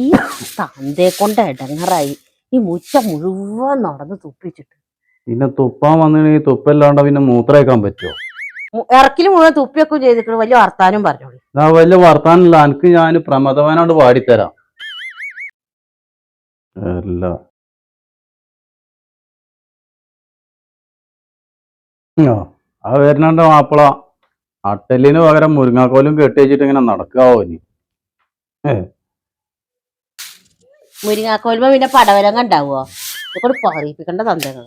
ഈ തന്തയെ കൊണ്ട് ഇടങ്ങറായി ഈ മുച്ച മുഴുവൻ നടന്ന് തുപ്പിച്ചിട്ട്. പിന്നെ തുപ്പാൻ വന്നു തുപ്പല്ലാണ്ട് പിന്നെ മൂത്രയേക്കാൻ പറ്റുമോ ഇറക്കിൽ മുഴുവൻ തുപ്പിയൊക്കെ ചെയ്തിട്ട് വലിയ വർത്താനം പറഞ്ഞോളൂ. ഞാൻ വലിയ വർത്താനില്ല എനിക്ക് ഞാൻ പ്രമദവനോട് പാടിത്തരാം അല്ല. ആ വരുന്നുണ്ട് മാപ്പിള അട്ടലിന് പകരം മുരിങ്ങാക്കോലും കെട്ടി വെച്ചിട്ട് ഇങ്ങനെ നടക്കാവോ ഇനി? മുരിങ്ങാക്കോലുമ്പോ പിന്നെ പടവലങ്ങ കണ്ടാവോ ഇതൊക്കെ പറയിപ്പിക്കേണ്ട തന്തകൾ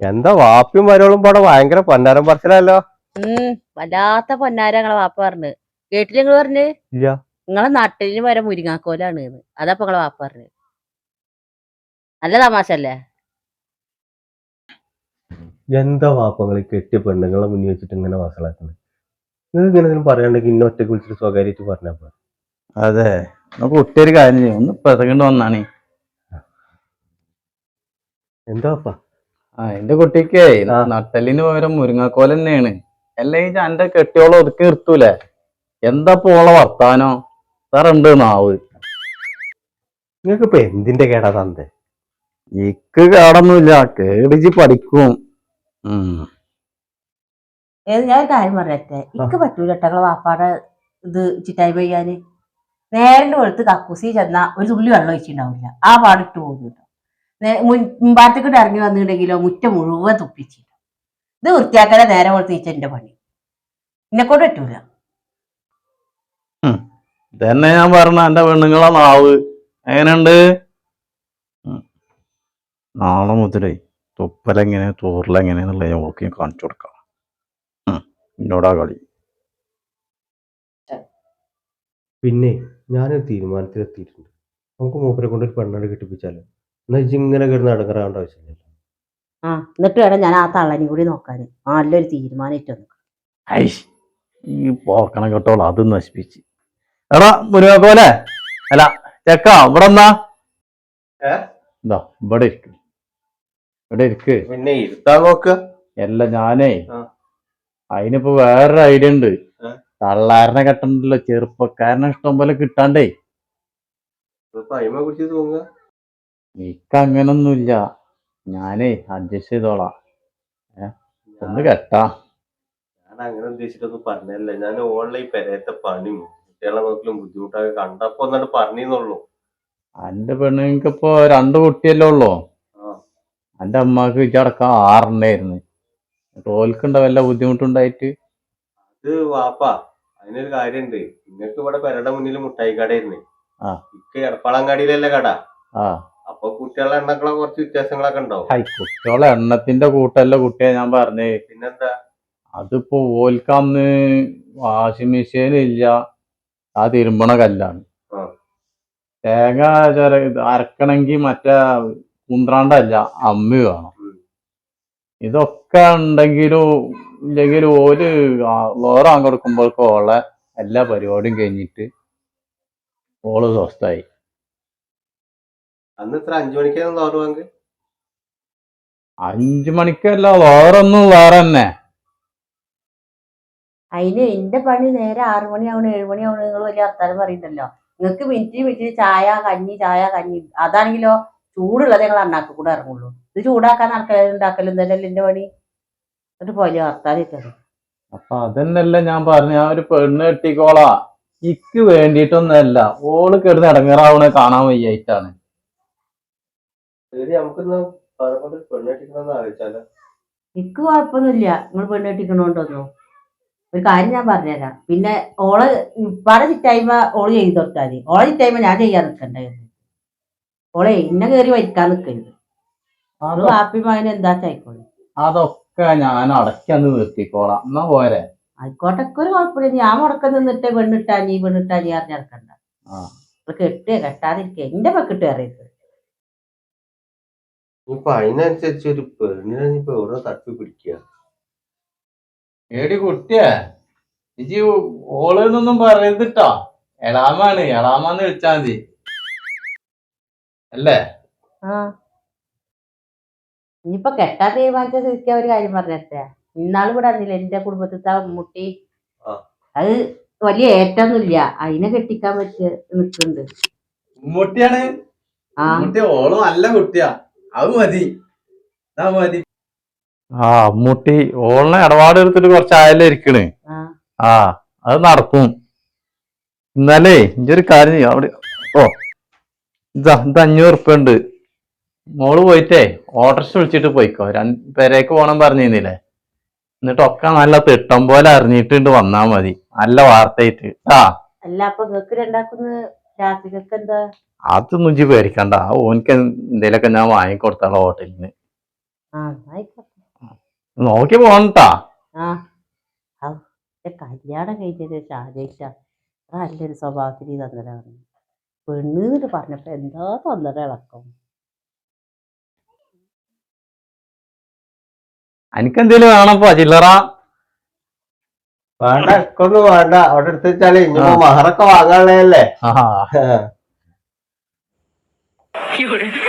എന്താ വാപ്പിയും വരോളും പാടെ ഭയങ്കര പൊന്നാരം പറച്ചിലല്ലോ? ഉം വല്ലാത്ത പൊന്നാര ഞങ്ങളെ വാപ്പ പറഞ്ഞു. കേട്ടില്ല നിങ്ങൾ പറഞ്ഞ്? ഇല്ല. നിങ്ങളെ നാട്ടിലിന് വരെ മുരിങ്ങാക്കോലാണ് അതാ ഇപ്പൊ നിങ്ങളെ വാപ്പ പറഞ്ഞു. നല്ല തമാശ അല്ലേ? എന്താ വാപ്പങ്ങൾ കെട്ടിയ പെണ്ണുങ്ങളെ മുന്നിൽ വെച്ചിട്ട് ഇങ്ങനെ വസളാക്കുന്നത്. നിങ്ങൾക്ക് ഇങ്ങനെ പറയാണ്ടെങ്കിൽ ഇന്ന ഒറ്റയ്ക്ക് വിളിച്ചിട്ട് സ്വകാര്യമായിട്ട് പറഞ്ഞാൽ പോരെ. അതെ. നമുക്ക് ഒറ്റൊരു കാര്യം ചെയ്യും. ഒന്ന് പെസകണ്ട് വന്നാണേ. എന്താ വാപ്പ? ആ എന്റെ കുട്ടിക്കേ. നട്ടലിന് പകരം മുരിങ്ങാക്കോൽ തന്നെയാണ്. അല്ലെങ്കിൽ എന്റെ കെട്ടിയോളം ഒതുക്കി നിർത്തൂലേ? എന്താ പോള വർത്താനോ? സാറുണ്ട് നാവ്? നിങ്ങൾക്ക് ഇപ്പൊ എന്തിന്റെ കേടാ തന്തേ? ഇക്ക് കേടൊന്നുമില്ല. കേടിച്ച് പഠിക്കും. ഏത് ഞാൻ ഒരു കാര്യം പറയട്ടെ? ഇക്ക് പറ്റൂല കേട്ടോ നിങ്ങളെ വാപ്പാടെ ഇത് ചിറ്റായി പെയ്യാന് നേരിന്റെ വെളുത്ത് കക്കൂസി ചെന്നാ ഒരു തുള്ളി വെള്ളം ഒഴിച്ചിട്ടുണ്ടാവില്ല ആ പാടിട്ട് പോകുന്നു കേട്ടോ മുമ്പാറ്റക്കിട്ട് ഇറങ്ങി വന്നിട്ടുണ്ടെങ്കിലോ മുറ്റം മുഴുവൻ തുപ്പിച്ചില്ല ഇത് വൃത്തിയാക്കാതെ നേരെ വെളുത്ത് എന്റെ പണി. എന്നെ കൊണ്ട് പറ്റൂല. ഇതന്നെ ഞാൻ പറഞ്ഞ എന്റെ പെണ്ണുങ്ങളെ നാവ്. എങ്ങനെയുണ്ട്. നാളെ മുതലേ. തുപ്പലെങ്ങനെ തോറിലെങ്ങനെയാന്നുള്ള ഞാൻ ഓക്കെ കാണിച്ചു കൊടുക്കാം. എന്നോടാ കളി. പിന്നെ ഞാനൊരു തീരുമാനത്തിലെത്തിയിട്ടുണ്ട്. നമുക്ക് മൂപ്പരെ കൊണ്ട് ഒരു പെണ്ണാട് കെട്ടിപ്പിച്ചാലോ? എന്നാ ഇങ്ങനെ കിടന്ന് അടങ്ങറാവേണ്ട ആവശ്യമില്ല ആ എന്നിട്ട് വേണം ഞാൻ ആ തള്ളനി കൂടി നോക്കാൻ നല്ലൊരു തീരുമാനം ഐഷ് ഈ പോക്കണ കേട്ടോളൂ അത് നശിപ്പിച്ച്. എടാ മുരുകോലെ അല്ല ചെക്കാ ഇവിടെ എന്നാ എന്താ ഇവിടെ ഇരിക്ക്. ഇവിടെ ഇരിക്ക്? പിന്നെ ഇരുത്താൻ നോക്ക. അല്ല ഞാനേ. അതിനിപ്പോ വേറൊരു ഐഡിയ ഉണ്ട്? തള്ളാരനെ കെട്ടണ്ടല്ലോ ചെറുപ്പക്കാരനെ ഇഷ്ടം പോലെ കിട്ടാണ്ടേ. എനിക്ക് അങ്ങനൊന്നുമില്ല ഞാനേ അഡ്ജസ്റ്റ് ചെയ്തോളാം. ഒന്ന് കെട്ടാ. ഞാൻ അങ്ങനെ ഉദ്ദേശിച്ചിട്ടൊന്നും പറഞ്ഞല്ല ഞാൻ ഓൺലൈൻ പെരയത്തെ പണിയും കുട്ടികളെ നോക്കലും ബുദ്ധിമുട്ടൊക്കെ കണ്ടപ്പോ ഒന്നാണ്ട് പറഞ്ഞെന്നുള്ളൂ എന്റെ പെണ്ണുങ്ങൾക്കിപ്പോ രണ്ട് കുട്ടിയല്ലേ ഉള്ളൂ. ആ. എന്റെ അമ്മയ്ക്ക് ഇച്ചടക്കം ആറെണ്ണായിരുന്നു. ഓൽക്കുണ്ട വല്ല ബുദ്ധിമുട്ടുണ്ടായിട്ട്? അത് വാപ്പാ അതിനൊരു കാര്യണ്ട്. നിങ്ങൾക്ക് ഇവിടെ പെരയുടെ മുന്നിൽ മുട്ടായി കടയായിരുന്നു ആ. ഇക്ക് എടപ്പാളങ്ങാടിയിലല്ലേ കട? ആ. അപ്പൊ കുട്ടികളുടെ എണ്ണക്കളെ കുറച്ച് വ്യത്യാസങ്ങളൊക്കെ ഉണ്ടാവും ഹൈ കുട്ടിയോളെ എണ്ണത്തിന്റെ കൂട്ടല്ല കുട്ടിയെ ഞാൻ പറഞ്ഞേ. പിന്നെന്താ? അതിപ്പോ ഓൽക്കന്ന് വാഷിംഗ് മെഷീൻ ഇല്ല ആ തിരുമ്പണ കല്ലാണ്. തേങ്ങ അരക്കണമെങ്കിൽ മറ്റേ കുന്ത്രാണ്ടല്ല അമ്മി വേണം. ഉം. ഇതൊക്കെ ഉണ്ടെങ്കിലും ഇല്ലെങ്കിൽ ഒരു വേറെ വേറെ കൊടുക്കുമ്പോഴേക്കും ഓളെ എല്ലാ പരിപാടിയും കഴിഞ്ഞിട്ട് ഓൾ സ്വസ്ഥായി അന്ന് ഇത്ര അഞ്ചു മണിക്കാണ് തോറു വാങ്ങ് അഞ്ചു മണിക്കല്ല വേറൊന്നും വേറെ തന്നെ അതിന് എന്റെ പണി നേരെ ആറു മണിയാവണം ഏഴു മണിയാവണം നിങ്ങൾ വലിയ വർത്താനം പറയുന്നുണ്ടല്ലോ. നിങ്ങൾക്ക് മിനിറ്റ് മിനിറ്റ് ചായ കഞ്ഞി ചായ കഞ്ഞി. അതാണെങ്കിലോ ചൂടുള്ളത് ഞങ്ങൾ അണ്ണാക്കി കൂടെ ഇറങ്ങുള്ളൂ. ഇത് ചൂടാക്കാൻ ആൾക്കാർ ഉണ്ടാക്കലും തന്നെയല്ലേ എന്റെ പണി? എന്നിട്ട് പോലെ വർത്താനിട്ടത് അപ്പൊ അതെന്നല്ല ഞാൻ പറഞ്ഞു ഞാൻ ഒരു പെണ്ണ് കെട്ടിക്കോളാ. ഇക്ക് വേണ്ടിട്ടൊന്നല്ല ഓൾ കിടന്ന് ഇടങ്ങറാവണ കാണാൻ വയ്യായിട്ടാണ്. നമുക്കൊന്ന് പെണ്ണ് ആലോചിച്ചാലോ? എനിക്ക് കുഴപ്പമൊന്നുമില്ല. നിങ്ങൾ പെണ്ണ് കെട്ടിക്കണോണ്ടൊന്നും? ഒരു കാര്യം ഞാൻ പറഞ്ഞുതരാം. പിന്നെ ഓൾ ഇപ്പാടെ ചിറ്റായ്മ ഓൾ ചെയ്ത് കൊടുത്താൽ മതി. ഓളെ ചിറ്റായ്മ ഞാൻ ചെയ്യാൻ നിൽക്കണ്ടേ ഓളെ ഇന്നെ കേറി വരിക്കാൻ നിൽക്കരുത് അത് വാപ്പി മകന് എന്താ ചായ്ക്കോളെ അതൊക്കെ ഞാൻ അടക്കാന്ന് നിർത്തിക്കോളാം. എന്നാ പോരെ? ആയിക്കോട്ടെ ഒരു കുഴപ്പമില്ല. ഞാൻ മുടക്കം നിന്നിട്ട് പെണ്ണിട്ടാ നീ പെണ്ണിട്ടാ നീ അറിഞ്ഞ് നടക്കണ്ട. ആ. ഇപ്പൊ കെട്ടുക കെട്ടാതിരിക്കുക എന്റെ പക്കിട്ട് അറിയരുത്. ഇപ്പൊ അതിനനുസരിച്ച് ഒരു പെണ്ണിനെ ഇപ്പൊ എവിടെ തട്ടി പിടിക്കുക? ഏടി കുട്ടിയെ ഇജി ഓളെന്നൊന്നും പറയരുതിട്ടോ എളാമാണ് എളാമാന്ന് വിളിച്ചാ മതി. അല്ലേ? ആ. ഇനിയിപ്പൊ കെട്ടാൻ തീരുമാനിച്ച സ്ഥിതിക്ക് ഒരു കാര്യം പറഞ്ഞേ ഇന്നാൾ ഇവിടെ വന്നില്ല എന്റെ കുടുംബത്തിലത്തെ മുട്ടി? ആ. അത് വലിയ ഏറ്റൊന്നുമില്ല. അതിനെ കെട്ടിക്കാൻ പറ്റിയ നിൽക്കുന്നുണ്ട് ഉമ്മൂട്ടിയാണ് ആ. അല്ല നല്ല കുട്ടിയാ. അത് മതി. മതി. ആ ഉമ്മൂട്ടി ഓളിനെ ഇടപാട് എടുത്തിട്ട് കുറച്ച് ആയാലും ഇരിക്കണ്. ആ. ആ അത് നടക്കും. എന്നാലേ ഒരു കാര്യം ചെയ്യാം. അവിടെ ഓ. ഇതാ ഇത് അഞ്ഞൂറ് ഉറുപ്പ ഉണ്ട് മോൾ പോയിട്ടേ ഓട്ടർസ് വിളിച്ചിട്ട് പോയിക്കോ. രണ്ട് പേരേക്ക് പോണം പറഞ്ഞിരുന്നില്ലേ? എന്നിട്ട് ഒക്കെ നല്ല തിട്ടം പോലെ അറിഞ്ഞിട്ടുണ്ട് വന്നാ മതി. നല്ല വാർത്തയായിട്ട്. ആ. അല്ല അപ്പൊ എന്താ? അതൊന്നും ഇജ്ജ് പേടിക്കണ്ട. ആ ഓനിക്ക് എന്തേലൊക്കെ ഞാൻ വാങ്ങിക്കൊടുത്താളോ ഹോട്ടലിന് നോക്കി പോണട്ടാ. കല്യാണം കഴിഞ്ഞതിന് ശേഷം ആദ്യമായിട്ടാ നല്ലൊരു സ്വഭാവത്തിൽ തന്നതാണ് പെണ്ണ് എന്നിട്ട് പറഞ്ഞപ്പോ എന്താ തന്നട ഇളക്കം? എനിക്കെന്തേലും വേണപ്പോ ചില്ലറ. വേണ്ട ഇക്കൊന്നും വേണ്ട. അവിടെ എടുത്ത് വെച്ചാലേ ഇനിയിപ്പോ മഹറൊക്കെ വാങ്ങാനുള്ളതല്ലേ.